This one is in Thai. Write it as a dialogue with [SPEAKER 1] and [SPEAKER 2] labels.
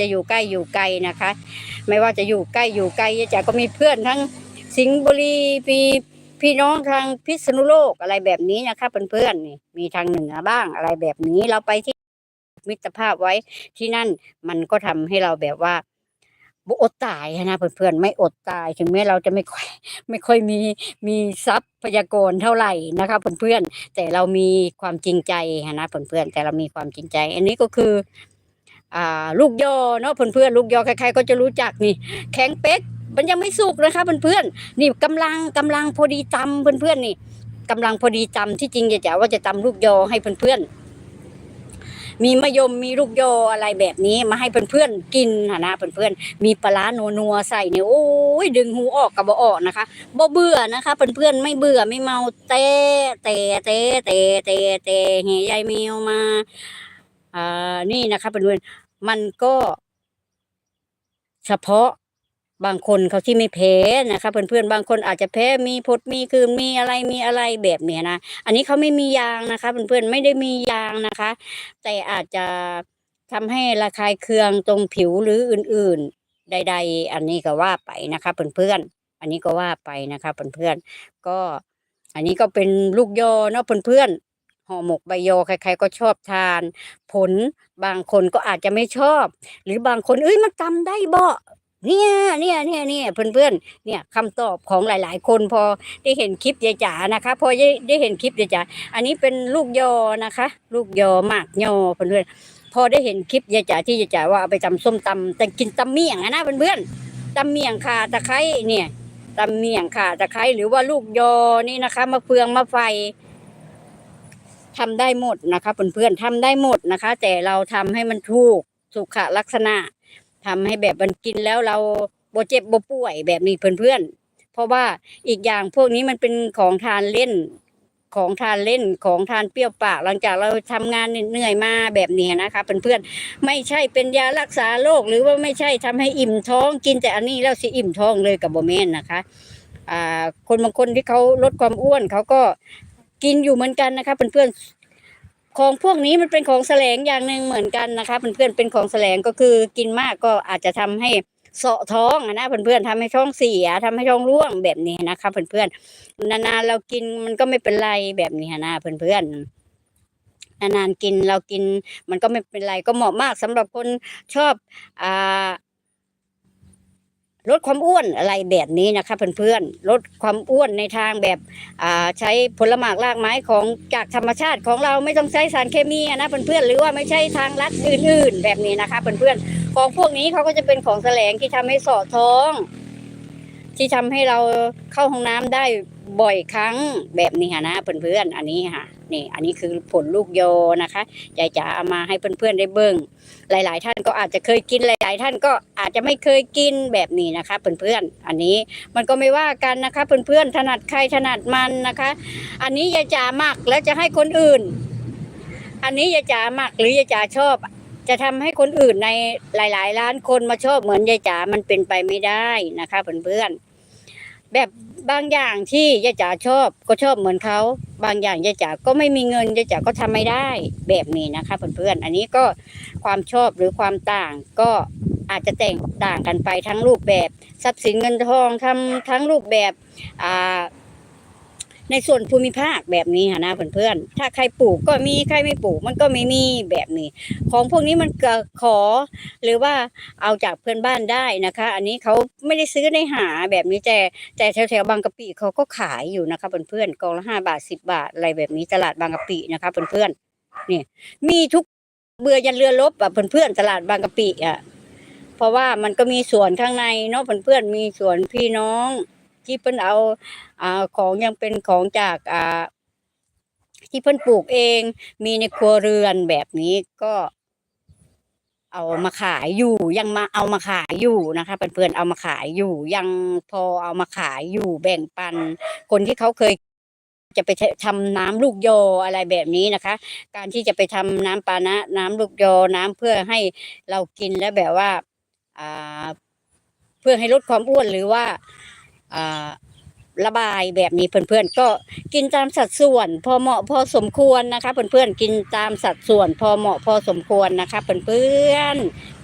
[SPEAKER 1] จะอยู่ใกล้อยู่ไกลนะคะ ไม่ว่าจะอยู่ใกล้อยู่ไกลยาจ๋าก็มีเพื่อนทั้งสิงห์บุรีมีพี่น้องทางพิษณุโลกอะไรแบบนี้นะคะเพื่อนๆนี่มีทางเหนือบ้างอะไรแบบนี้เราไปที่มิตรภาพไว้ที่นั่นมันก็ทำให้เราแบบว่าบ่อดตายนะเพื่อนๆไม่อดตายถึงแม้เราจะไม่ค่อยไม่ค่อยมีมีทรัพยากรเท่าไหร่นะคะเพื่อนๆแต่เรามีความจริงใจนะเพื่อนๆแต่เรามีความจริงใจ อันนี้ก็คือ อ่าลูกยอเนาะเพื่อนๆลูกยอใครๆก็จะรู้จักนี่ แข็งเป๊กมันยังไม่สุกนะคะเพื่อนๆนี่กำลังกำลังพอดีตำเพื่อนๆนี่กำลังพอดีตำที่จริงจะจ๋าว่าจะตำลูกยอให้เพื่อนๆมีมะยมมีลูกยออะไรแบบนี้มาให้เพื่อนๆกินหะนะเพื่อนๆมีปลาร้านัวใส่เนี่ยโอ้ยดึงหูออกกับบ่ออกนะคะบ่เบื่อนะคะเพื่อนๆไม่เบื่อไม่เมาเตะเตะเตะเตะเตะเตะเฮยายแมวมาอ่านี่นะคะเพื่อนๆ มันก็เฉพาะบางคนเขาที่ไม่แพ้นะคะเพื่อนๆบางคนอาจจะแพ้มีพดมีคืนมีอะไรมีอะไรแบบเนี้ยนะอันนี้เขาไม่มียางนะคะเพื่อนๆไม่ได้มียางนะคะ แต่อาจจะทำให้ระคายเคืองตรงผิวหรืออื่นๆ ใด ๆ อันนี้ก็ว่าไปนะคะเพื่อนๆอันนี้ก็ว่าไปนะคะเพื่อนๆก็ อันนี้ก็เป็นลูกยอเนาะเพื่อนๆ ห่อหมกใบยอใคร ๆ ก็ชอบทาน ผลบางคนก็อาจจะไม่ชอบ หรือบางคนเอ้ยมันจำได้บ่เนี่ยเนี่ยเนี่ยเนี่ยเพื่อนเพื่อนเนี่ยคำตอบของหลาย ๆ คนพอได้เห็นคลิปยายจ๋านะคะ พอได้ได้เห็นคลิปยายจ๋าอันนี้เป็นลูกยอนะคะ ลูกยอหมากยอเพื่อนเพื่อนพอได้เห็นคลิปยายจ๋าที่ยายจ๋าว่าเอาไปตำส้มตำแต่กินตำเมี่ยงอะนะเพื่อนเพื่อนตำเมี่ยงข่าตะไคร้เนี่ยตำเมี่ยงข่าตะไคร้หรือว่าลูกยอนี่นะคะมะเฟืองมะไฟ ทำได้หมดนะคะเพื่อนๆทำได้หมดนะคะ แต่เราทำให้มันถูกสุขลักษณะทำให้แบบมันกินแล้วเราบ่เจ็บบ่ป่วยแบบนี้เพื่อนๆ เพราะว่าอีกอย่างพวกนี้มันเป็นของทานเล่น ของทานเล่นของทานเปรี้ยวปาก หลังจากเราทำงานเหนื่อยมาแบบนี้นะคะเพื่อนๆไม่ใช่เป็นยารักษาโรคหรือว่าไม่ใช่ทำให้อิ่มท้องกินแต่อันนี้แล้วสิอิ่มท้องเลยกับโบ่แม่นนะคะอ่าคนบางคนที่เขาลดความอ้วนเขาก็ กินอยู่เหมือนกันนะคะเพื่อนๆของพวกนี้มันเป็นของแสลงอย่างหนึ่งเหมือนกันนะคะเพื่อนๆเป็นของแสลงก็คือกินมากก็อาจจะทำให้เสาะท้องนะเพื่อนๆทำให้ท้องเสียทำให้ท้องร่วงแบบนี้นะคะเพื่อนๆนานๆเรากินมันก็ไม่เป็นไรแบบนี้นะเพื่อนๆนานๆกินเรากินมันก็ไม่เป็นไรก็เหมาะมากสำหรับคนชอบอ่า ลดความอ้วนอะไรแบบนี้นะคะเพื่อนๆลดความอ้วนในทางแบบใช้ผลหมากรากไม้ของจากธรรมชาติของเราไม่ต้องใช้สารเคมีอะนะเพื่อนๆหรือว่าไม่ใช่ทางลัดอื่น ๆ แบบนี้นะคะเพื่อนๆของพวกนี้เขาก็จะเป็นของแสลงที่ทำให้สอดท้อง ที่ทำให้เราเข้าห้องน้ำได้บ่อยครั้งแบบนี้ค่ะนะเพื่อนๆอันนี้ค่ะ นี่อันนี้คือผลลูกโยนะคะยายจ๋าเอามาให้เพื่อนๆได้เบิ่งหลาย ๆ ท่านก็อาจจะเคยกินหลาย ๆ ท่านก็อาจจะไม่เคยกินแบบนี้นะคะเพื่อนๆอันนี้มันก็ไม่ว่ากันนะคะเพื่อนๆถนัดใครถนัดมันนะคะ อันนี้ยายจ๋าหมักแล้วจะให้คนอื่น อันนี้ยายจ๋าหมักหรือยายจ๋าชอบจะทำให้คนอื่นในหลายๆล้านคนมาชอบเหมือนยายจ๋ามันเป็นไปไม่ได้นะคะเพื่อนๆแบบ บางอย่างที่ยายจ๋าชอบก็ชอบเหมือนเขา บางอย่างยายจ๋าก็ไม่มีเงินยายจ๋าก็ทำไม่ได้แบบนี้นะคะเพื่อนๆอันนี้ก็ความชอบหรือความต่างก็อาจจะแตกต่างกันไปทั้งรูปแบบ ทรัพย์สินเงินทองทำทั้งรูปแบบอ่า ในส่วนภูมิภาคแบบนี้ค่ะนะเพื่อนๆถ้าใครปลูกก็มีใครไม่ปลูกมันก็ไม่มีแบบนี้ ของพวกนี้มันก็ขอ หรือว่าเอาจากเพื่อนบ้านได้นะคะ อันนี้เขาไม่ได้ซื้อในหาแบบนี้แต่แต่แถวๆบางกะปิเขาก็ขายอยู่นะคะเพื่อนๆกองละห้าบาทสิบบาทอะไรแบบนี้ตลาดบางกะปินะคะเพื่อนๆนี่มีทุกเบื่อยันเรือลบอะเพื่อนๆตลาดบางกะปิอะเพราะว่ามันก็มีสวนข้างในเนาะเพื่อนๆมีสวนพี่น้อง ที่เพิ่นเอาอ่าของยังเป็นของจากอ่าที่เพิ่นปลูกเองมีในครัวเรือนแบบนี้ก็เอามาขายอยู่ยังมาเอามาขายอยู่นะคะเพื่อนๆเอามาขายอยู่ยังพอเอามาขายอยู่แบ่งปัน คนที่เขาเคยจะไปทำน้ำลูกโยอะไรแบบนี้นะคะ การที่จะไปทำน้ำปานะ น้ำลูกโยน้ำเพื่อให้เรากินแล้วแบบว่าอ่าเพื่อให้ลดความอ้วนหรือว่า ระบายแบบนี้เพื่อนๆก็กินตามสัดส่วน พอเหมาะพอสมควรนะคะ เพื่อนๆกินตามสัดส่วน พอเหมาะพอสมควรนะคะ เพื่อนๆ